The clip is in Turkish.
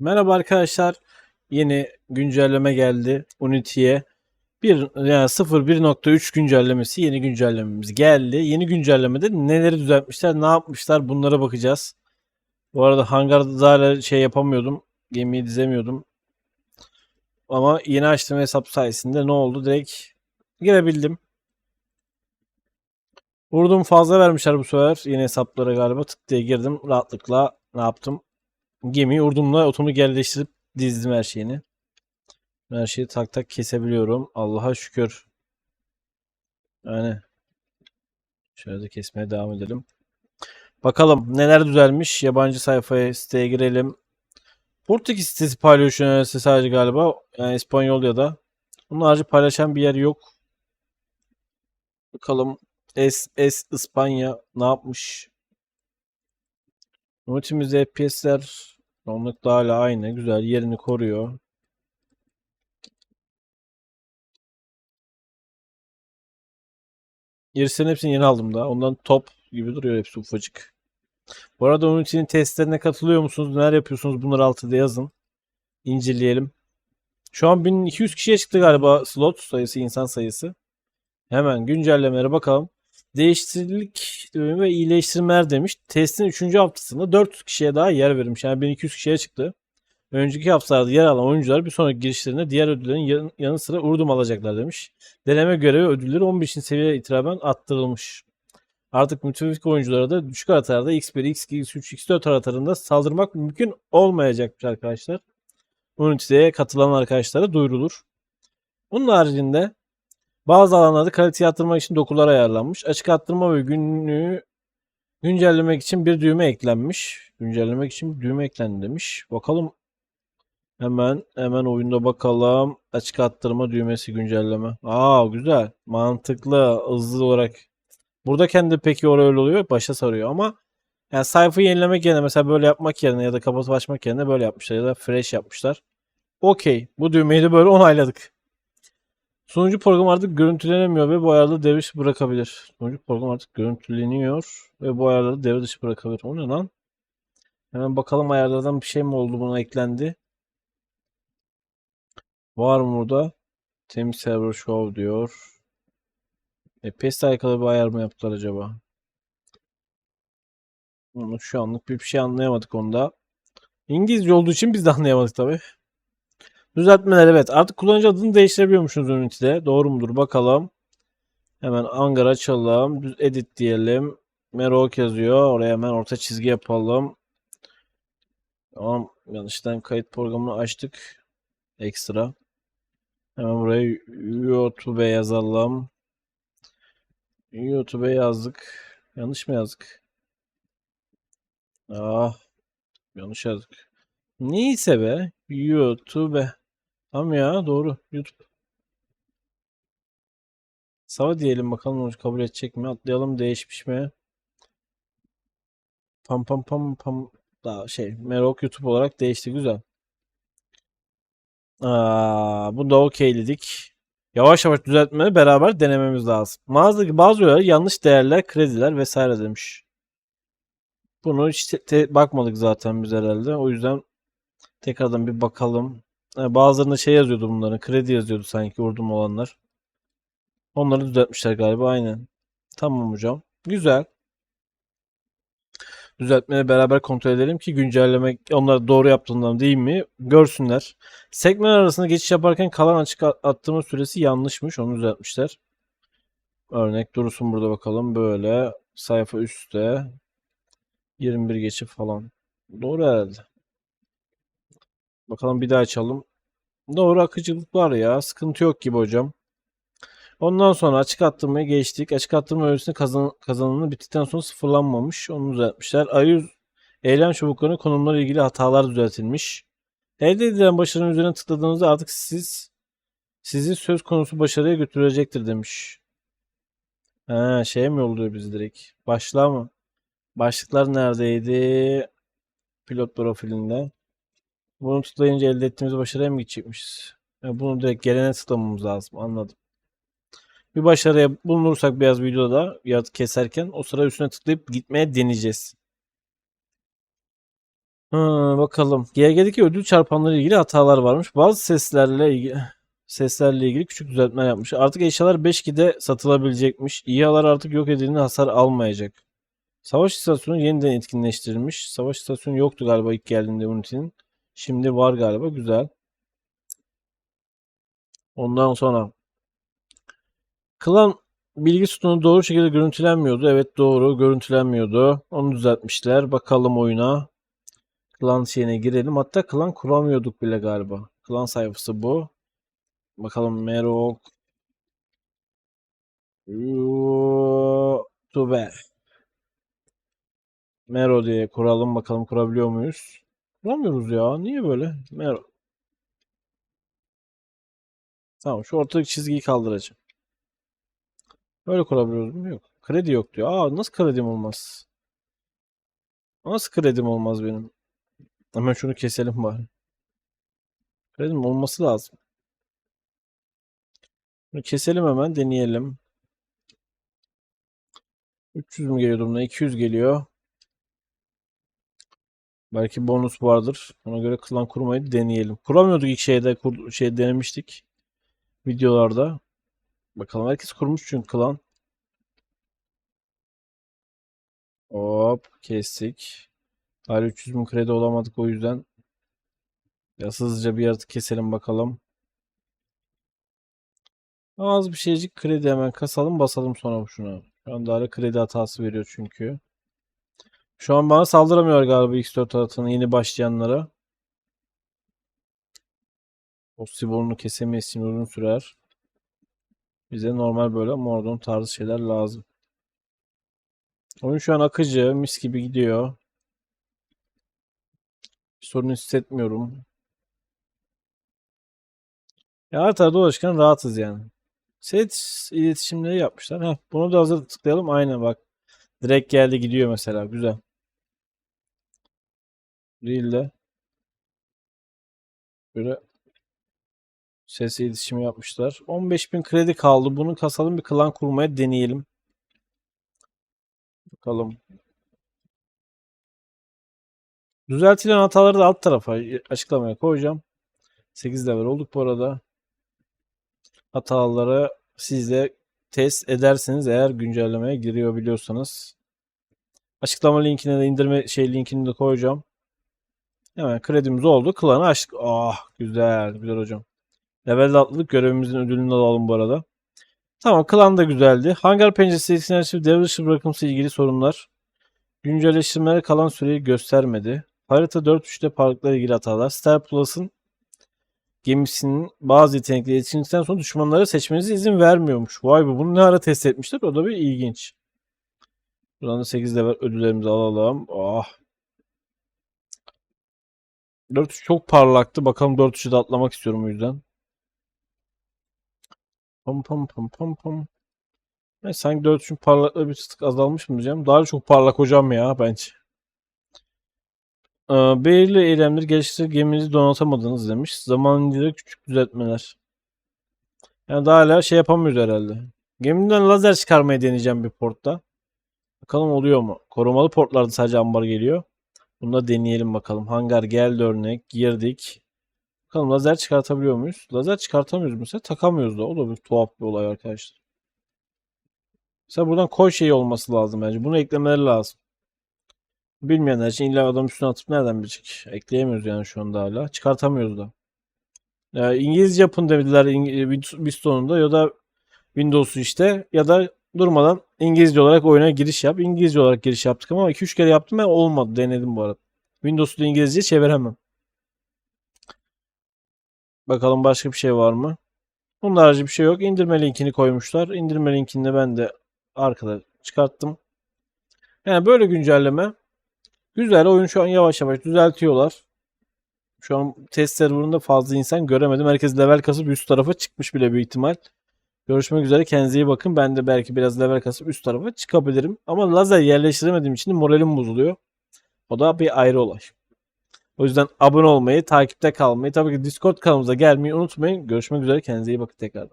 Merhaba arkadaşlar. Yeni güncelleme geldi Unity'ye. Bir, yani 0.1.3 güncellemesi yeni güncellememiz geldi. Yeni güncellemede neleri düzeltmişler, ne yapmışlar bunlara bakacağız. Bu arada hangarda hala şey yapamıyordum. Gemiyi dizemiyordum. Ama yeni açtığım hesap sayesinde ne oldu? Direkt girebildim. Vurdum fazla vermişler bu sefer yeni hesaplara galiba. Tık diye girdim. Rahatlıkla ne yaptım? Gemiyi urdumla otomu yerleştirip dizdim her şeyini. Her şeyi tak tak kesebiliyorum. Allah'a şükür. Yani şöyle de kesmeye devam edelim. Bakalım neler düzelmiş. Yabancı sayfaya siteye girelim. Portekiz sitesi paylaşıyor an sadece galiba. Yani İspanyol ya da. Bunun harici paylaşan bir yer yok. Bakalım S, S İspanya ne yapmış? Unity'mizde FPS'ler Çoğunlukla hala aynı. Güzel yerini koruyor. Gerisinin hepsini yeni aldım da. Ondan top gibi duruyor hepsi ufacık. Bu arada onun testlerine katılıyor musunuz? Neler yapıyorsunuz? Bunları altıda yazın. İnceleyelim. Şu an 1200 kişiye çıktı galiba slot sayısı, insan sayısı. Hemen güncellemelere bakalım. Değişiklik ve iyileştirmeler demiş. Testin 3. haftasında 400 kişiye daha yer verilmiş. Yani 1200 kişiye çıktı. Önceki haftalarda yer alan oyuncular bir sonraki girişlerinde diğer ödüllerin yan- yanı sıra urdum alacaklar demiş. Deneme görevi ödülleri 15. seviyeye itiraben arttırılmış. Artık müttefik oyunculara da düşük haritalarda X1, X2, X3, X4 haritalarında saldırmak mümkün olmayacakmış arkadaşlar. Unity'ye katılan arkadaşlara duyurulur. Bunun haricinde bazı alanlarda kaliteyi arttırmak için dokular ayarlanmış. Açık arttırma ve günlüğü güncellemek için bir düğme eklenmiş. Güncellemek için bir düğme eklendi demiş. Bakalım hemen hemen oyunda bakalım. Açık arttırma düğmesi güncelleme. Aa güzel. Mantıklı. Hızlı olarak. Burada kendi peki oraya öyle oluyor. Başa sarıyor ama yani sayfayı yenilemek yerine mesela böyle yapmak yerine ya da kapatıp açmak yerine böyle yapmışlar ya da fresh yapmışlar. Okey. Bu düğmeyi de böyle onayladık. Sunucu program artık görüntülenemiyor ve bu ayarları devre dışı bırakabilir. Sunucu program artık görüntüleniyor ve bu ayarları devre dışı bırakabilir. O ne lan? Hemen bakalım ayarlardan bir şey mi oldu buna eklendi. Var mı burada? Temiz server show diyor. E, PES'le alakalı bir ayar mı yaptılar acaba? Onu şu anlık bir şey anlayamadık onda. İngilizce olduğu için biz de anlayamadık tabii. Düzeltmeler evet. Artık kullanıcı adını değiştirebiliyormuşsunuz Unity'de. Doğru mudur bakalım. Hemen Angar açalım. Düz edit diyelim. Merok yazıyor. Oraya hemen orta çizgi yapalım. Tamam. Yanlıştan kayıt programını açtık. Ekstra. Hemen buraya YouTube yazalım. YouTube yazdık. Yanlış mı yazdık? Ah. Yanlış yazdık. Neyse be. YouTube. Tamam ya doğru. YouTube. Sava diyelim bakalım onu kabul edecek mi? Atlayalım değişmiş mi? Pam pam pam pam. Daha şey Merok YouTube olarak değişti güzel. Aa, bu da okeyledik. Yavaş yavaş düzeltmeleri beraber denememiz lazım. Bazı bazı yerler yanlış değerler, krediler vesaire demiş. Bunu hiç bakmadık zaten biz herhalde. O yüzden tekrardan bir bakalım. Ha, bazılarında şey yazıyordu bunların. Kredi yazıyordu sanki vurdum olanlar. Onları düzeltmişler galiba aynen. Tamam hocam. Güzel. Düzeltmeleri beraber kontrol edelim ki güncelleme onlar doğru yaptığından değil mi görsünler. Segmentler arasında geçiş yaparken kalan açık attırma süresi yanlışmış. Onu düzeltmişler. Örnek dursun burada bakalım. Böyle sayfa üstte 21 geçi falan. Doğru herhalde. Bakalım bir daha açalım. Doğru akıcılık var ya. Sıkıntı yok gibi hocam. Ondan sonra açık arttırmaya geçtik. Açık arttırma ölçüsünde kazan, kazanımı bittikten sonra sıfırlanmamış. Onu düzeltmişler. Arayüz eylem çubuklarının konumları ilgili hatalar düzeltilmiş. Elde edilen başarının üzerine tıkladığınızda artık siz sizi söz konusu başarıya götürecektir demiş. Ha, şey mi yolluyor bizi direkt? Başlığa mı? Başlıklar neredeydi? Pilot profilinde. Bunu tıklayınca elde ettiğimiz başarıya mı gidecekmişiz? Ya bunu direkt gelene tıklamamız lazım. Anladım. Bir başarıya bulunursak biraz videoda ya keserken o sıra üstüne tıklayıp gitmeye deneyeceğiz. Ha, bakalım. GG'deki ödül çarpanları ilgili hatalar varmış. Bazı seslerle ilgili seslerle ilgili küçük düzeltmeler yapmış. Artık eşyalar 5.2'de satılabilecekmiş. İHA'lar artık yok edildiğinde hasar almayacak. Savaş istasyonu yeniden etkinleştirilmiş. Savaş istasyonu yoktu galiba ilk geldiğinde Unity'nin. Şimdi var galiba. Güzel. Ondan sonra Klan bilgi sütunu doğru şekilde görüntülenmiyordu. Evet doğru görüntülenmiyordu. Onu düzeltmişler. Bakalım oyuna. Klan şeyine girelim. Hatta klan kuramıyorduk bile galiba. Klan sayfası bu. Bakalım Merok. YouTube. Mero diye kuralım bakalım kurabiliyor muyuz? Kuramıyoruz ya. Niye böyle? Mero. Tamam şu ortadaki çizgiyi kaldıracağım. Böyle kurabiliyoruz mu? Yok. Kredi yok diyor. Aa nasıl kredim olmaz? Nasıl kredim olmaz benim? Hemen şunu keselim bari. Kredim olması lazım. Bunu keselim hemen deneyelim. 300 mü geliyor buna? 200 geliyor. Belki bonus vardır. Ona göre klan kurmayı deneyelim. Kuramıyorduk ilk şeyde kur, şey denemiştik. Videolarda. Bakalım herkes kurmuş çünkü klan. Hop kestik. Hala 300 bin kredi olamadık o yüzden. Ya hızlıca bir yaratık keselim bakalım. Az bir şeycik kredi hemen kasalım basalım sonra şuna. Şu anda hala kredi hatası veriyor çünkü. Şu an bana saldıramıyor galiba X4 atını yeni başlayanlara. O siborunu kesemeyiz için uzun sürer. Bize normal böyle mordon tarzı şeyler lazım. Oyun şu an akıcı, mis gibi gidiyor. Bir sorun hissetmiyorum. Ya haritada dolaşırken rahatız yani. Set iletişimleri yapmışlar. Heh, bunu da hazır tıklayalım. Aynen bak. Direkt geldi gidiyor mesela. Güzel. Değil de. Böyle ses iletişimi yapmışlar. 15.000 kredi kaldı. Bunu kasalım bir klan kurmaya deneyelim. Bakalım. Düzeltilen hataları da alt tarafa açıklamaya koyacağım. 8 level olduk bu arada. Hataları siz de test edersiniz eğer güncellemeye giriyor biliyorsanız. Açıklama linkine de indirme şey linkini de koyacağım. Hemen kredimiz oldu. Klanı açtık. Ah güzel. Güzel hocam. Level atladık. Görevimizin ödülünü alalım bu arada. Tamam klan da güzeldi. Hangar penceresi iletişim devre dışı bırakımsı ilgili sorunlar. Güncelleştirmeler kalan süreyi göstermedi. Harita 4.3'te parlaklarla ilgili hatalar. Star Plus'ın gemisinin bazı yetenekleri yetiştirdikten sonra düşmanları seçmenize izin vermiyormuş. Vay be bunu ne ara test etmişler? O da bir ilginç. Buradan da 8 level ödüllerimizi alalım. Ah. 4 çok parlaktı. Bakalım 4'ü de atlamak istiyorum o yüzden. Pam pam pam pam pam. Ya sanki 4'ün parlaklığı bir tık azalmış mı diyeceğim. Daha çok parlak hocam ya bence. Ee, belirli eylemleri geliştirip geminizi donatamadınız demiş. Zaman içinde küçük düzeltmeler. Yani daha hala şey yapamıyoruz herhalde. Gemiden lazer çıkarmaya deneyeceğim bir portta. Bakalım oluyor mu? Korumalı portlarda sadece ambar geliyor. Bunu da deneyelim bakalım. Hangar geldi örnek. Girdik. Bakalım lazer çıkartabiliyor muyuz? Lazer çıkartamıyoruz mesela. Takamıyoruz da. O da bir tuhaf bir olay arkadaşlar. Mesela buradan koy şeyi olması lazım bence. Bunu eklemeleri lazım. Bilmeyenler için illa adam üstüne atıp nereden bilecek? Ekleyemiyoruz yani şu anda hala. Çıkartamıyoruz da. Ya İngilizce yapın dediler Biston'unda ya da Windows'u işte ya da durmadan İngilizce olarak oyuna giriş yap. İngilizce olarak giriş yaptık ama 2-3 kere yaptım ben olmadı. Denedim bu arada. Windows'u İngilizce çeviremem. Bakalım başka bir şey var mı? Bunun harici bir şey yok. İndirme linkini koymuşlar. İndirme linkini de ben de arkada çıkarttım. Yani böyle güncelleme. Güzel. Oyun şu an yavaş yavaş düzeltiyorlar. Şu an test serverında fazla insan göremedim. Herkes level kasıp üst tarafa çıkmış bile büyük ihtimal. Görüşmek üzere. Kendinize iyi bakın. Ben de belki biraz level kasıp üst tarafa çıkabilirim. Ama lazer yerleştiremediğim için moralim bozuluyor. O da bir ayrı olay. O yüzden abone olmayı, takipte kalmayı, tabii ki Discord kanalımıza gelmeyi unutmayın. Görüşmek üzere. Kendinize iyi bakın tekrar.